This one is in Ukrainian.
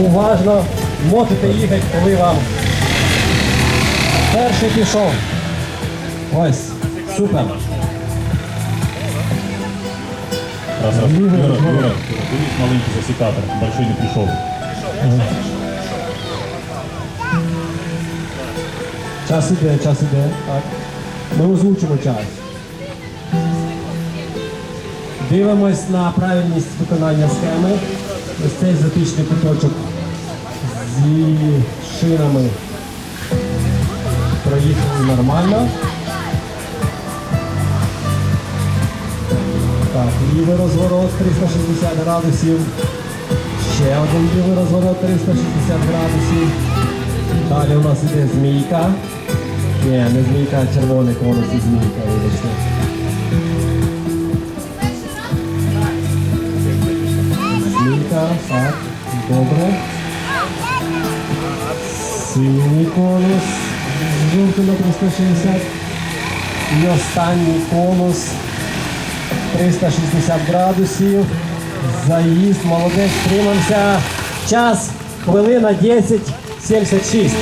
уважно можете їхати, коли вам перший пішов. Ось, супер. Раз, раз. Юра, Юра, Юра, дивись маленький засікатор, большой не прийшов. Час іде, час іде. Так. Ми озвучимо час. Дивимось на правильність виконання схеми. Ось цей затичний куточок зі шинами проїхали нормально. Так, лівий розворот 360 градусів. Ще один лівий розворот 360 градусів. Далі у нас іде змійка. Ні, не змійка, а червоний конус і змійка, вибачте. Так, добре. Синій конус, жовтий на 360. І останній конус 360 градусів. Заїзд, молодець, Стримаємося. Час, хвилина 10, 76.